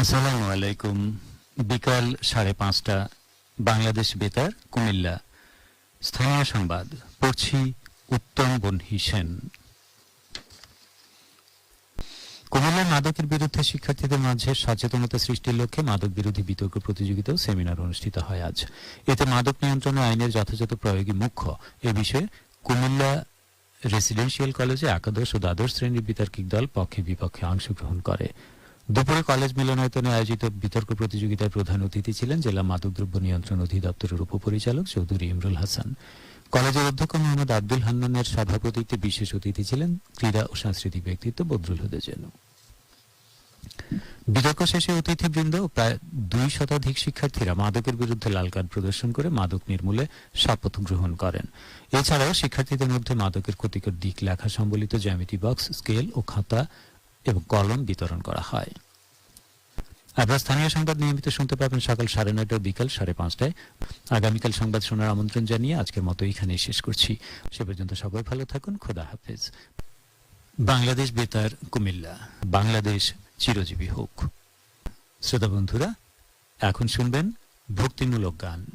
আসসালামু আলাইকুম। বিকাল সাড়ে পাঁচটা। বাংলাদেশ বেতার, কুমিল্লা। স্থানীয় সংবাদ, পড়ছি উত্তম বনহি সেন। কুমিল্লার মাদকের বিরুদ্ধে শিক্ষার্থীদের মাঝে সচেতনতা সৃষ্টির লক্ষ্যে মাদক বিরোধী বিতর্ক প্রতিযোগিতা সেমিনার অনুষ্ঠিত হয় আজ। এতে মাদক নিয়ন্ত্রণ আইনের যথাযথ প্রয়োগই মুখ্য। এ বিষয়ে কুমিল্লা রেসিডেন্সিয়াল কলেজে একাদশ ও দ্বাদশ শ্রেণির বিতর্কিক দল পক্ষে বিপক্ষে অংশগ্রহণ করে। দুপুরে কলেজ মিলনায়তনে আয়োজিত বিতর্ক প্রতিযোগিতায় প্রধান অতিথি ছিলেন জেলা মাদকদ্রব্য নিয়ন্ত্রণ অধিদপ্তরের উপপরিচালক চৌধুরী ইমরুল হাসান। কলেজের অধ্যক্ষ মোহাম্মদ আব্দুল হান্নানের সভাপতিত্বে বিশেষ অতিথি ছিলেন ক্রীড়া ও সাংস্কৃতিক ব্যক্তিত্ব বদরুল হুদা যেন বিতর্ক শেষে অতিথিবৃন্দ প্রায় দুই শতাধিক শিক্ষার্থীরা মাদকের বিরুদ্ধে লাল কার্ড প্রদর্শন করে মাদক নির্মূলে শপথ গ্রহণ করেন। এছাড়াও শিক্ষার্থীদের মধ্যে মাদকের ক্ষতিকর দিক লেখা সম্বলিত জ্যামিতি বক্স, স্কেল ও খাতা এবং কলম বিতরণ করা হয়। আপনার স্থানীয় সংবাদ নিয়মিত শুনতে পাবেন সকাল সাড়ে নয়টা বিকাল সাড়ে পাঁচটায়। আগামীকাল সংবাদ শোনার আমন্ত্রণ জানিয়ে আজকের মতো এখানেই শেষ করছি। সে পর্যন্ত সবাই ভালো থাকুন, খোদা হাফেজ। বাংলাদেশ বেতার, কুমিল্লা। বাংলাদেশ চিরজীবী হোক। শ্রোতা বন্ধুরা, এখন শুনবেন ভক্তিমূলক গান।